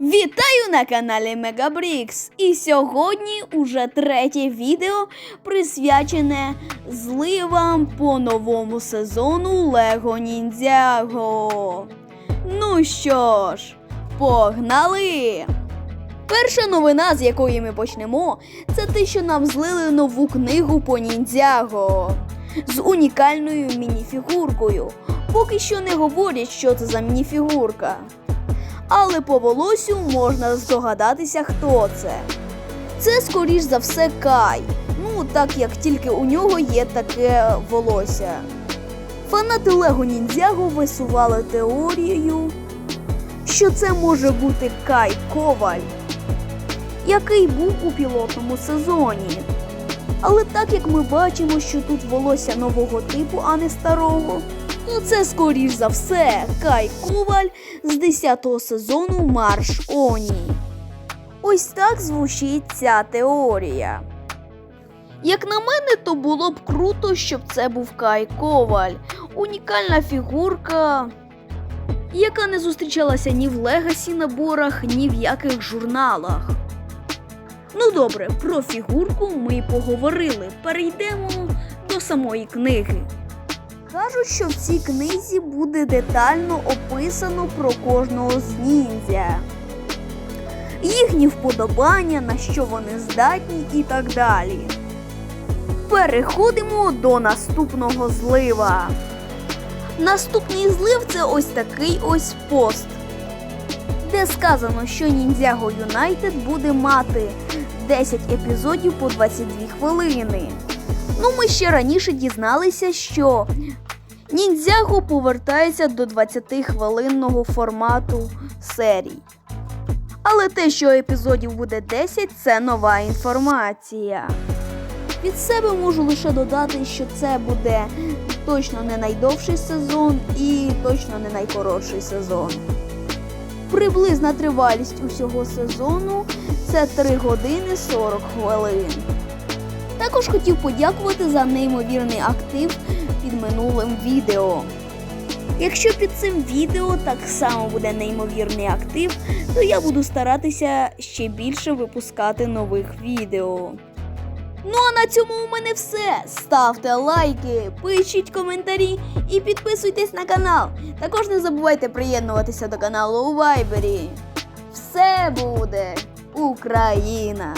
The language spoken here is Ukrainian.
Вітаю на каналі Мегабрікс! І сьогодні уже третє відео присвячене зливам по новому сезону Лего Ніндзяго. Ну що ж, погнали! Перша новина, з якої ми почнемо, це те, що нам злили нову книгу по ніндзяго з унікальною мініфігуркою. Поки що не говорять, що це за мініфігурка. Але по волосю можна здогадатися, хто це. Це, скоріш за все, Кай. Ну, так як тільки у нього є таке волосся. Фанати Лего Ніндзяго висували теорію, що це може бути Кай Коваль, який був у пілотному сезоні. Але так як ми бачимо, що тут волосся нового типу, а не старого, ну це скоріш за все Кай Коваль з 10-го сезону Марш Оні. Ось так звучить ця теорія. Як на мене, то було б круто, щоб це був Кай Коваль, унікальна фігурка, яка не зустрічалася ні в Легасі наборах, ні в яких журналах. Ну добре, про фігурку ми поговорили. Перейдемо до самої книги. Кажуть, що в цій книзі буде детально описано про кожного з ніндзя, їхні вподобання, на що вони здатні і так далі. Переходимо до наступного злива. Наступний злив це ось такий ось пост, де сказано, що Ніндзяго Юнайтед буде мати 10 епізодів по 22 хвилини. Ну, ми ще раніше дізналися, що Ніндзяго повертається до 20-хвилинного формату серій. Але те, що епізодів буде 10, це нова інформація. Від себе можу лише додати, що це буде точно не найдовший сезон і точно не найкоротший сезон. Приблизна тривалість усього сезону це 3 години 40 хвилин. Також хотів подякувати за неймовірний актив під минулим відео. Якщо під цим відео так само буде неймовірний актив, то я буду старатися ще більше випускати нових відео. Ну а на цьому у мене все. Ставте лайки, пишіть коментарі і підписуйтесь на канал. Також не забувайте приєднуватися до каналу у Вайбері. Все буде Україна!